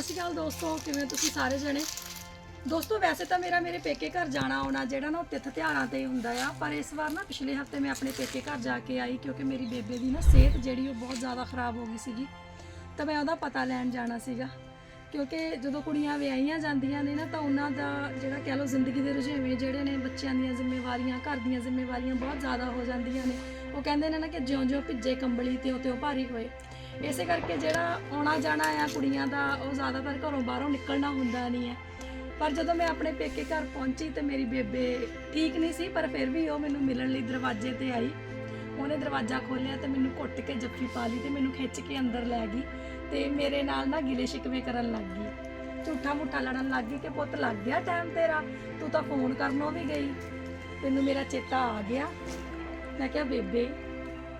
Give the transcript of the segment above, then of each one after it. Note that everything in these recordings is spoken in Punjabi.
ਸਤਿ ਸ਼੍ਰੀ ਅਕਾਲ ਦੋਸਤੋ, ਕਿਵੇਂ ਤੁਸੀਂ ਸਾਰੇ ਜਣੇ? ਦੋਸਤੋ, ਵੈਸੇ ਤਾਂ ਮੇਰਾ ਮੇਰੇ ਪੇਕੇ ਘਰ ਜਾਣਾ ਆਉਣਾ ਜਿਹੜਾ ਨਾ ਉਹ ਤਿੱਥ ਤਿਉਹਾਰਾਂ ਤੇ ਹੀ ਹੁੰਦਾ ਆ, ਪਰ ਇਸ ਵਾਰ ਨਾ ਪਿਛਲੇ ਹਫ਼ਤੇ ਮੈਂ ਆਪਣੇ ਪੇਕੇ ਘਰ ਜਾ ਕੇ ਆਈ ਕਿਉਂਕਿ ਮੇਰੀ ਬੇਬੇ ਦੀ ਨਾ ਸਿਹਤ ਜਿਹੜੀ ਉਹ ਬਹੁਤ ਜ਼ਿਆਦਾ ਖਰਾਬ ਹੋ ਗਈ ਸੀਗੀ, ਤਾਂ ਮੈਂ ਉਹਦਾ ਪਤਾ ਲੈਣ ਜਾਣਾ ਸੀਗਾ। ਕਿਉਂਕਿ ਜਦੋਂ ਕੁੜੀਆਂ ਵਿਆਹੀਆਂ ਜਾਂਦੀਆਂ ਨੇ ਨਾ, ਤਾਂ ਉਹਨਾਂ ਦਾ ਜਿਹੜਾ ਕਹਿ ਲਓ ਜ਼ਿੰਦਗੀ ਦੇ ਰੁਝੇਵੇਂ ਜਿਹੜੇ ਨੇ ਬੱਚਿਆਂ ਦੀਆਂ ਜ਼ਿੰਮੇਵਾਰੀਆਂ, ਘਰ ਦੀਆਂ ਜ਼ਿੰਮੇਵਾਰੀਆਂ ਬਹੁਤ ਜ਼ਿਆਦਾ ਹੋ ਜਾਂਦੀਆਂ ਨੇ। ਉਹ ਕਹਿੰਦੇ ਨੇ ਨਾ ਕਿ ਜਿਉਂ-ਜਿਉਂ ਭਿੱਜੇ ਕੰਬਲੀ ਤੇ ਉਹ ਭਾਰੀ ਹੋਏ। ਇਸੇ ਕਰਕੇ ਜਿਹੜਾ ਆਉਣਾ ਜਾਣਾ ਆ ਕੁੜੀਆਂ ਦਾ, ਉਹ ਜ਼ਿਆਦਾਤਰ ਘਰੋਂ ਬਾਹਰੋਂ ਨਿਕਲਣਾ ਹੁੰਦਾ ਨਹੀਂ ਹੈ। ਪਰ ਜਦੋਂ ਮੈਂ ਆਪਣੇ ਪੇਕੇ ਘਰ ਪਹੁੰਚੀ ਤੇ ਮੇਰੀ ਬੇਬੇ ਠੀਕ ਨਹੀਂ ਸੀ, ਪਰ ਫਿਰ ਵੀ ਉਹ ਮੈਨੂੰ ਮਿਲਣ ਲਈ ਦਰਵਾਜ਼ੇ ਤੇ ਆਈ। ਉਹਨੇ ਦਰਵਾਜ਼ਾ ਖੋਲ੍ਹਿਆ ਤੇ ਮੈਨੂੰ ਘੁੱਟ ਕੇ ਜੱਫੀ ਪਾ ਲਈ ਤੇ ਮੈਨੂੰ ਖਿੱਚ ਕੇ ਅੰਦਰ ਲੈ ਗਈ ਤੇ ਮੇਰੇ ਨਾਲ ਨਾ ਗਿਲੇ ਸ਼ਿਕਵੇ ਕਰਨ ਲੱਗ ਗਈ। ਝੂਠਾ ਮੁੱਠਾ ਲੜਨ ਲੱਗ ਗਈ ਕਿ ਪੁੱਤ ਲੱਗ ਗਿਆ ਟਾਈਮ ਤੇਰਾ, ਤੂੰ ਤਾਂ ਫੋਨ ਕਰਨੋਂ ਵੀ ਗਈ। ਤੈਨੂੰ ਮੇਰਾ ਚੇਤਾ ਆ ਗਿਆ। ਮੈਂ ਕਿਹਾ, ਬੇਬੇ,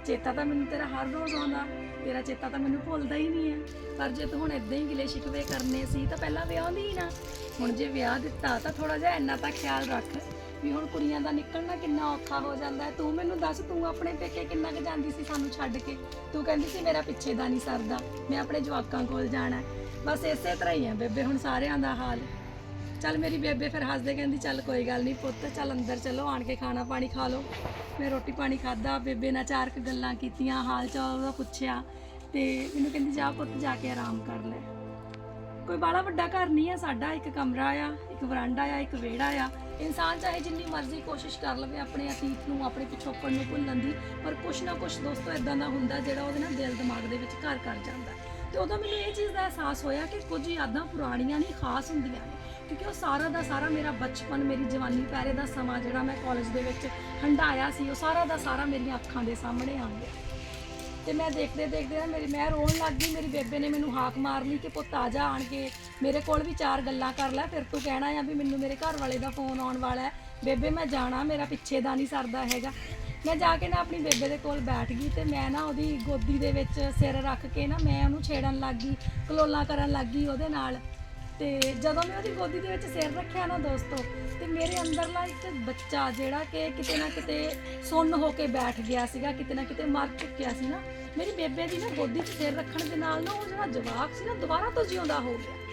ਚੇਤਾ ਤਾਂ ਮੈਨੂੰ ਤੇਰਾ ਹਰ ਰੋਜ਼ ਆਉਂਦਾ। ਤੇਰਾ ਚੇਤਾ ਤਾਂ ਮੈਨੂੰ ਭੁੱਲਦਾ ਹੀ ਨਹੀਂ ਹੈ। ਪਰ ਜੇ ਤੂੰ ਹੁਣ ਇਦਾਂ ਹੀ ਗਿਲੇ ਸ਼ਿਕਵੇ ਕਰਨੇ ਸੀ, ਤਾਂ ਪਹਿਲਾਂ ਵਿਆਹੁੰਦੀ ਹੀ ਨਾ। ਹੁਣ ਜੇ ਵਿਆਹ ਦਿੱਤਾ, ਤਾਂ ਥੋੜਾ ਜਿਹਾ ਇੰਨਾ ਤਾਂ ਖਿਆਲ ਰੱਖ ਵੀ ਹੁਣ ਕੁੜੀਆਂ ਦਾ ਨਿਕਲਣਾ ਕਿੰਨਾ ਔਖਾ ਹੋ ਜਾਂਦਾ ਹੈ। ਤੂੰ ਮੈਨੂੰ ਦੱਸ, ਤੂੰ ਆਪਣੇ ਪੇਕੇ ਕਿੰਨਾ ਕੁ ਜਾਂਦੀ ਸੀ ਸਾਨੂੰ ਛੱਡ ਕੇ? ਤੂੰ ਕਹਿੰਦੀ ਸੀ ਮੇਰਾ ਪਿੱਛੇ ਦਾ ਨਹੀਂ ਸਰਦਾ, ਮੈਂ ਆਪਣੇ ਜਵਾਕਾਂ ਕੋਲ ਜਾਣਾ ਬਸ ਇਸੇ ਤਰ੍ਹਾਂ ਹੀ ਹੈ ਬੇਬੇ, ਹੁਣ ਸਾਰਿਆਂ ਦਾ ਹਾਲ। ਚੱਲ ਮੇਰੀ ਬੇਬੇ ਫਿਰ ਹੱਸਦੇ ਕਹਿੰਦੀ, ਚੱਲ ਕੋਈ ਗੱਲ ਨਹੀਂ ਪੁੱਤ, ਚੱਲ ਅੰਦਰ ਚਲੋ, ਆਣ ਕੇ ਖਾਣਾ ਪਾਣੀ ਖਾ ਲਓ। ਮੈਂ ਰੋਟੀ ਪਾਣੀ ਖਾਦਾ ਬੇਬੇ ਨਾਲ ਚਾਰ ਕੁ ਗੱਲਾਂ ਕੀਤੀਆਂ, ਹਾਲ ਚਾਲ ਦਾ ਪੁੱਛਿਆ ਤੇ ਮੈਨੂੰ ਕਹਿੰਦੀ, ਜਾ ਪੁੱਤ, ਜਾ ਕੇ ਆਰਾਮ ਕਰ ਲੈ। ਕੋਈ ਬਾਲਾ ਵੱਡਾ ਘਰ ਨਹੀਂ ਹੈ ਸਾਡਾ, ਇੱਕ ਕਮਰਾ ਆ, ਇੱਕ ਵਰਾਂਡਾ ਆ, ਇੱਕ ਵਿਹੜਾ ਆ। ਇਨਸਾਨ ਚਾਹੇ ਜਿੰਨੀ ਮਰਜ਼ੀ ਕੋਸ਼ਿਸ਼ ਕਰ ਲਵੇ ਆਪਣੇ ਅਤੀਤ ਨੂੰ, ਆਪਣੇ ਪਿਛੋਕੜ ਨੂੰ ਭੁੱਲਣ ਦੀ, ਪਰ ਕੁਛ ਨਾ ਕੁਛ ਦੋਸਤੋ ਇਦਾਂ ਦਾ ਹੁੰਦਾ ਜਿਹੜਾ ਉਹਦੇ ਨਾਲ ਦਿਲ ਦਿਮਾਗ ਦੇ ਵਿੱਚ ਘਰ ਕਰ ਜਾਂਦਾ। ਤੇ ਉਦੋਂ ਮੈਨੂੰ ਇਹ ਚੀਜ਼ ਦਾ ਅਹਿਸਾਸ ਹੋਇਆ ਕਿ ਕੁਝ ਯਾਦਾਂ ਪੁਰਾਣੀਆਂ ਨਹੀਂ, ਖਾਸ ਹੁੰਦੀਆਂ ਨੇ। ਕਿਉਂਕਿ ਉਹ ਸਾਰਾ ਦਾ ਸਾਰਾ ਮੇਰਾ ਬਚਪਨ, ਮੇਰੀ ਜਵਾਨੀ ਪਹਿਰੇ ਦਾ ਸਮਾਂ ਜਿਹੜਾ ਮੈਂ ਕਾਲਜ ਦੇ ਵਿੱਚ ਹੰਡਾਇਆ ਸੀ, ਉਹ ਸਾਰਾ ਦਾ ਸਾਰਾ ਮੇਰੀਆਂ ਅੱਖਾਂ ਦੇ ਸਾਹਮਣੇ ਆ ਗਿਆ। ਤੇ ਮੈਂ ਦੇਖਦੇ ਦੇਖਦੇ ਨਾ ਮੇਰੀ, ਮੈਂ ਰੋਣ ਲੱਗ ਗਈ, ਮੇਰੀ ਬੇਬੇ ਨੇ ਮੈਨੂੰ ਹਾਕ ਮਾਰ ਲਈ ਕਿ ਪੁੱਤ ਆ ਜਾ ਆਣ ਕੇ, ਮੇਰੇ ਕੋਲ ਵੀ ਚਾਰ ਗੱਲਾਂ ਕਰ ਲੈ, ਫਿਰ ਤੂੰ ਕਹਿਣਾ ਆ ਵੀ ਮੈਨੂੰ ਮੇਰੇ ਘਰ ਵਾਲੇ ਦਾ ਫੋਨ ਆਉਣ ਵਾਲਾ ਹੈ। ਬੇਬੇ, ਮੈਂ ਜਾਣਾ, ਮੇਰਾ ਪਿੱਛੇ ਦਾ ਨਹੀਂ ਸਰਦਾ ਹੈਗਾ। ਮੈਂ ਜਾ ਕੇ ਨਾ ਆਪਣੀ ਬੇਬੇ ਦੇ ਕੋਲ ਬੈਠ ਗਈ ਤੇ ਮੈਂ ਨਾ ਉਹਦੀ ਗੋਦੀ ਦੇ ਵਿੱਚ ਸਿਰ ਰੱਖ ਕੇ ਨਾ ਮੈਂ ਉਹਨੂੰ ਛੇੜਨ ਲੱਗ ਗਈ, ਕਲੋਲਾਂ ਕਰਨ ਲੱਗ ਗਈ ਉਹਦੇ ਨਾਲ। ਤੇ ਜਦੋਂ ਮੈਂ ਉਹਦੀ ਗੋਦੀ ਦੇ ਵਿੱਚ ਸਿਰ ਰੱਖਿਆ ਨਾ ਦੋਸਤੋ, ਤੇ ਮੇਰੇ ਅੰਦਰਲਾ ਇੱਕ ਬੱਚਾ ਜਿਹੜਾ ਕਿ ਕਿਤੇ ਨਾ ਕਿਤੇ ਸੁੰਨ ਹੋ ਕੇ ਬੈਠ ਗਿਆ ਸੀਗਾ, ਕਿਤੇ ਨਾ ਕਿਤੇ ਮਰ ਚੁੱਕਿਆ ਸੀ ਨਾ, ਮੇਰੀ ਬੇਬੇ ਦੀ ਨਾ ਗੋਦੀ 'ਚ ਸਿਰ ਰੱਖਣ ਦੇ ਨਾਲ ਨਾ ਉਹ ਜਿਹੜਾ ਜਵਾਕ ਸੀ ਨਾ, ਦੁਬਾਰਾ ਤੋਂ ਜਿਉਂਦਾ ਹੋ ਗਿਆ।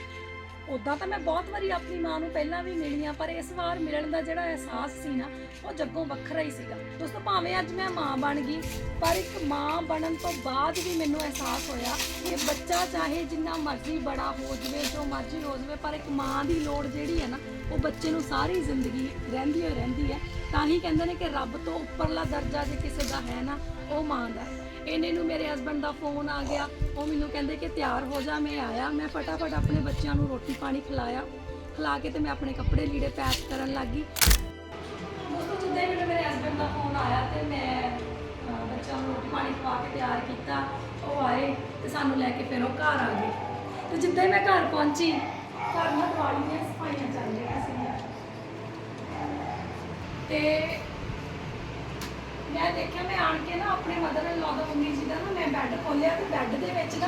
ਉਦਾਂ ਤਾਂ ਮੈਂ ਬਹੁਤ ਵਾਰੀ ਆਪਣੀ ਮਾਂ ਨੂੰ ਪਹਿਲਾਂ ਵੀ ਮਿਲੀ ਆ ਪਰ ਇਸ ਵਾਰ ਮਿਲਣ ਦਾ ਜਿਹੜਾ ਅਹਿਸਾਸ ਸੀ ਨਾ, ਉਹ ਜੱਗੋਂ ਵੱਖਰਾ ਹੀ ਸੀਗਾ। ਦੋਸਤੋ, ਭਾਵੇਂ ਅੱਜ ਮੈਂ ਮਾਂ ਬਣ ਗਈ, ਪਰ ਇੱਕ ਮਾਂ ਬਣਨ ਤੋਂ ਬਾਅਦ ਵੀ ਮੈਨੂੰ ਅਹਿਸਾਸ ਹੋਇਆ ਕਿ ਬੱਚਾ ਚਾਹੇ ਜਿੰਨਾ ਮਰਜ਼ੀ ਬੜਾ ਹੋ ਜਵੇ, ਜੋ ਮਰਜ਼ੀ ਹੋ ਜਵੇ, ਪਰ ਇੱਕ ਮਾਂ ਦੀ ਲੋੜ ਜਿਹੜੀ ਹੈ ਨਾ, ਉਹ ਬੱਚੇ ਨੂੰ ਸਾਰੀ ਜ਼ਿੰਦਗੀ ਰਹਿੰਦੀ ਹੋਈ ਰਹਿੰਦੀ ਹੈ। ਤਾਂ ਹੀ ਕਹਿੰਦੇ ਨੇ ਕਿ ਰੱਬ ਤੋਂ ਉੱਪਰਲਾ ਦਰਜਾ ਜੇ ਕਿਸੇ ਦਾ ਹੈ ਨਾ, ਉਹ ਮਾਂ ਦਾ ਹੈ। ਇਹਨੇ ਨੂੰ ਮੇਰੇ ਹਸਬੰਡ ਦਾ ਫੋਨ ਆ ਗਿਆ। ਉਹ ਮੈਨੂੰ ਕਹਿੰਦੇ ਕਿ ਤਿਆਰ ਹੋ ਜਾ, ਮੈਂ ਆਇਆ। ਮੈਂ ਫਟਾਫਟ ਆਪਣੇ ਬੱਚਿਆਂ ਨੂੰ ਰੋਟੀ ਪਾਣੀ ਖਿਲਾਇਆ। ਖਿਲਾ ਕੇ ਤੇ ਮੈਂ ਆਪਣੇ ਕੱਪੜੇ ਲੀੜੇ ਪੈਕ ਕਰਨ ਲੱਗੀ ਦੋਸਤੋ ਜਿੱਦਾਂ ਹੀ ਮੈਨੂੰ ਮੇਰੇ ਹਸਬੰਡ ਦਾ ਫੋਨ ਆਇਆ ਤੇ ਮੈਂ ਬੱਚਿਆਂ ਨੂੰ ਰੋਟੀ ਪਾਣੀ ਖਵਾ ਕੇ ਤਿਆਰ ਕੀਤਾ। ਉਹ ਆਏ ਤੇ ਸਾਨੂੰ ਲੈ ਕੇ ਫਿਰ ਉਹ ਘਰ ਆ ਗਏ। ਤੇ ਜਿੱਦਾਂ ਹੀ ਮੈਂ ਘਰ ਪਹੁੰਚੀ, ਘਰ ਨਾਲ ਦਿਵਾਲੀ ਦੀਆਂ ਸਫਾਈਆਂ ਚੱਲ ਰਹੀਆਂ ਸੀਗੀਆਂ। ਤੇ ਮੈਂ ਦੇਖਿਆ, ਮੈਂ ਆਣ ਕੇ ਨਾ ਆਪਣੇ ਮਦਰ ਇਨ ਲਾ ਦਾ ਮੰਮੀ ਜੀ ਦਾ ਨਾ ਮੈਂ ਬੈੱਡ ਖੋਲਿਆ ਤੇ ਬੈੱਡ ਦੇ ਵਿੱਚ ਨਾ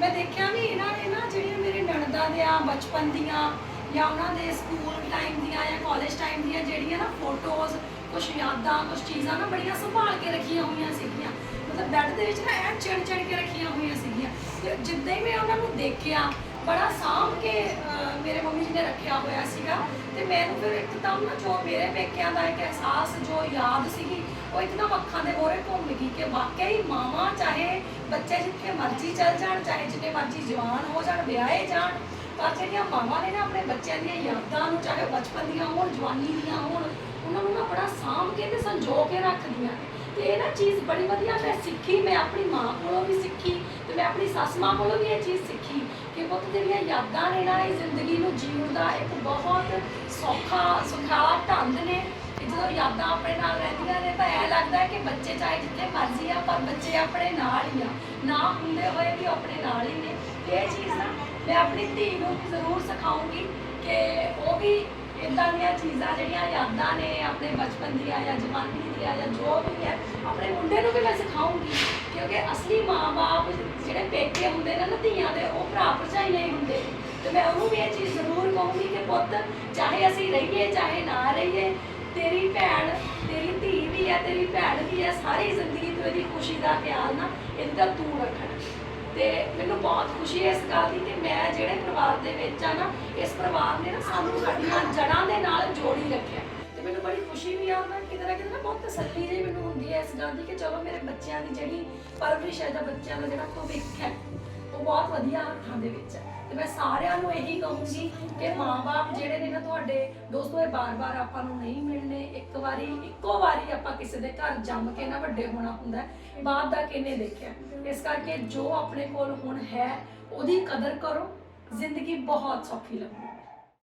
ਮੈਂ ਦੇਖਿਆ ਵੀ ਇਹਨਾਂ ਨੇ ਨਾ ਜਿਹੜੀਆਂ ਮੇਰੇ ਨਣਦਾਂ ਦੀਆਂ ਬਚਪਨ ਦੀਆਂ ਜਾਂ ਉਹਨਾਂ ਦੇ ਸਕੂਲ ਟਾਈਮ ਦੀਆਂ ਜਾਂ ਕਾਲਜ ਟਾਈਮ ਦੀਆਂ ਜਿਹੜੀਆਂ ਨਾ ਫੋਟੋਜ਼ ਕੁਝ ਯਾਦਾਂ ਕੁਝ ਚੀਜ਼ਾਂ ਨਾ ਬੜੀਆਂ ਸੰਭਾਲ ਕੇ ਰੱਖੀਆਂ ਹੋਈਆਂ ਸੀਗੀਆਂ। ਮਤਲਬ ਬੈੱਡ ਦੇ ਵਿੱਚ ਨਾ ਐ ਚਿਣ ਚਿਣ ਕੇ ਰੱਖੀਆਂ ਹੋਈਆਂ ਸੀਗੀਆਂ। ਤੇ ਜਿੱਦਾਂ ਹੀ ਮੈਂ ਉਹਨਾਂ ਨੂੰ ਦੇਖਿਆ ਬੜਾ ਸਾਂਭ ਕੇ ਅਹ, ਮੇਰੇ ਮੰਮੀ ਜੀ ਨੇ ਰੱਖਿਆ ਹੋਇਆ ਸੀਗਾ। ਤੇ ਮੈਨੂੰ ਫਿਰ ਇੱਕਦਮ ਨਾ ਜੋ ਮੇਰੇ ਪੇਕਿਆਂ ਦਾ ਇੱਕ ਅਹਿਸਾਸ ਜੋ ਯਾਦ ਸੀਗੀ ਉਹ ਇੱਕਦਮ ਅੱਖਾਂ ਦੇ ਮੋਰੇ ਘੁੰਮ ਗਈ ਕਿ ਵਾਕਿਆ ਹੀ ਮਾਵਾਂ ਚਾਹੇ ਬੱਚੇ ਜਿੱਥੇ ਮਰਜ਼ੀ ਚੱਲ ਜਾਣ ਚਾਹੇ ਜਿੰਨੇ ਮਰਜ਼ੀ ਜਵਾਨ ਹੋ ਜਾਣ ਵਿਆਹੇ ਜਾਣ ਪਰ ਜਿਹੜੀਆਂ ਮਾਵਾਂ ਨੇ ਨਾ ਆਪਣੇ ਬੱਚਿਆਂ ਦੀਆਂ ਯਾਦਾਂ ਨੂੰ ਚਾਹੇ ਉਹ ਬਚਪਨ ਦੀਆਂ ਹੋਣ ਜਵਾਨੀ ਦੀਆਂ ਹੋਣ ਉਹਨਾਂ ਨੂੰ ਨਾ ਬੜਾ ਸਾਂਭ ਕੇ ਤੇ ਸੰਜੋ ਕੇ ਰੱਖਦੀਆਂ ਨੇ। ਤੇ ਇਹ ਨਾ ਚੀਜ਼ ਬੜੀ ਵਧੀਆ ਮੈਂ ਸਿੱਖੀ, ਮੈਂ ਆਪਣੀ ਮਾਂ ਕੋਲੋਂ ਵੀ ਸਿੱਖੀ ਤੇ ਮੈਂ ਆਪਣੀ ਸੱਸ ਮਾਂ ਕੋਲੋਂ ਵੀ ਇਹ ਚੀਜ਼ ਸਿੱਖੀ ਕਿ ਪੁੱਤ ਜਿਹੜੀਆਂ ਯਾਦਾਂ ਨੇ ਨਾ ਇਹ ਜ਼ਿੰਦਗੀ ਨੂੰ ਜੀਉਣ ਦਾ ਇੱਕ ਬਹੁਤ ਸੌਖਾ, ਸੁਖਾਲਾ ਢੰਗ ਨੇ ਕਿ ਜਦੋਂ ਯਾਦਾਂ ਆਪਣੇ ਨਾਲ ਰਹਿੰਦੀਆਂ ਨੇ ਤਾਂ ਇਹ ਲੱਗਦਾ ਕਿ ਬੱਚੇ ਚਾਹੇ ਜਿੱਥੇ ਮਰਜ਼ੀ ਆ, ਪਰ ਬੱਚੇ ਆਪਣੇ ਨਾਲ ਹੀ ਆ। ਨਾ ਹੁੰਦੇ ਹੋਏ ਵੀ ਆਪਣੇ ਨਾਲ ਹੀ ਨੇ। ਇਹ ਚੀਜ਼ ਨਾ ਮੈਂ ਆਪਣੀ ਧੀ ਨੂੰ ਜ਼ਰੂਰ ਸਿਖਾਉਂਗੀ ਕਿ ਉਹ ਵੀ ਇਦਾਂ ਦੀਆਂ ਚੀਜ਼ਾਂ ਜਿਹੜੀਆਂ ਯਾਦਾਂ ਨੇ ਆਪਣੇ ਬਚਪਨ ਦੀਆਂ ਜਾਂ ਜਵਾਨੀ ਦੀਆਂ ਜਾਂ ਜੋ ਵੀ ਹੈ, ਆਪਣੇ ਮੁੰਡੇ ਨੂੰ ਵੀ ਮੈਂ ਸਿਖਾਉਂਗੀ। ਕਿਉਂਕਿ ਅਸਲੀ ਮਾਂ-ਬਾਪ ਜਿਹੜੇ ਪੇਕੇ ਹੁੰਦੇ ਨੇ ਨਾ ਧੀਆਂ ਦੇ, ਉਹ ਭਰਾ ਭਰਜਾਈ ਨਹੀਂ ਹੁੰਦੇ। ਤੇ ਮੈਂ ਉਹਨੂੰ ਵੀ ਇਹ ਚੀਜ਼ ਜ਼ਰੂਰ ਕਹੂੰਗੀ ਕਿ ਪੁੱਤ, ਚਾਹੇ ਅਸੀਂ ਰਹੀਏ, ਚਾਹੇ ਨਾ ਰਹੀਏ, ਤੇਰੀ ਭੈਣ, ਤੇਰੀ ਧੀ ਵੀ ਹੈ, ਤੇਰੀ ਭੈਣ ਵੀ ਹੈ, ਸਾਰੀ ਜ਼ਿੰਦਗੀ ਤੂੰ ਇਹਦੀ ਖੁਸ਼ੀ ਦਾ ਖਿਆਲ ਨਾ ਇਹਦਾ ਤੂੰ ਰੱਖਣਾ। ਤੇ ਮੈਨੂੰ ਬਹੁਤ ਖੁਸ਼ੀ ਹੈ ਇਸ ਗੱਲ ਦੀ ਕਿ ਮੈਂ ਜਿਹੜੇ ਪਰਿਵਾਰ ਦੇ ਵਿੱਚ ਆ ਨਾ, ਇਸ ਪਰਿਵਾਰ ਨੇ ਨਾ ਸਾਨੂੰ ਸਾਡੀਆਂ ਜੜ੍ਹਾਂ ਦੇ ਨਾਲ ਜੋੜੀ ਰੱਖਿਆ। ਤੇ ਮੈਨੂੰ ਬੜੀ ਖੁਸ਼ੀ ਵੀ ਆ ਮੈਂ ਕਿਤੇ ਨਾ ਕਿਤੇ ਨਾ ਬਹੁਤ ਤਸੱਲੀ ਜਿਹੀ ਮੈਨੂੰ ਹੁੰਦੀ ਹੈ ਇਸ ਗੱਲ ਦੀ ਕਿ ਚਲੋ ਮੇਰੇ ਬੱਚਿਆਂ ਦੀ ਜਿਹੜੀ ਪਰਵਰਿਸ਼ ਹੈ ਜਾਂ ਬੱਚਿਆਂ ਦਾ ਜਿਹੜਾ ਭਵਿੱਖ ਹੈ ਉਹ ਬਹੁਤ ਵਧੀਆ ਹੱਥਾਂ ਦੇ ਵਿੱਚ ਹੈ। ਤੇ ਮੈਂ ਸਾਰਿਆਂ ਨੂੰ ਇਹੀ ਕਹੂੰਗੀ ਕਿ ਮਾਪੇ ਜਿਹੜੇ ਨੇ ਨਾ ਤੁਹਾਡੇ ਦੋਸਤੋ ਇਹ ਬਾਰ-ਬਾਰ ਆਪਾਂ ਨੂੰ ਨਹੀਂ ਮਿਲਣੇ। ਇੱਕ ਵਾਰੀ, ਇੱਕੋ ਵਾਰੀ ਆਪਾਂ ਕਿਸੇ ਦੇ ਘਰ ਜੰਮ ਕੇ ਨਾ ਵੱਡੇ ਹੋਣਾ ਹੁੰਦਾ ਹੈ। ਬਾਅਦ ਦਾ ਕਿਹਨੇ ਦੇਖਿਆ? ਇਸ ਕਰਕੇ ਜੋ ਆਪਣੇ ਕੋਲ ਹੁਣ ਹੈ, ਉਹਦੀ ਕਦਰ ਕਰੋ। ਜ਼ਿੰਦਗੀ ਬਹੁਤ ਸੌਖੀ ਲੱਗੂ।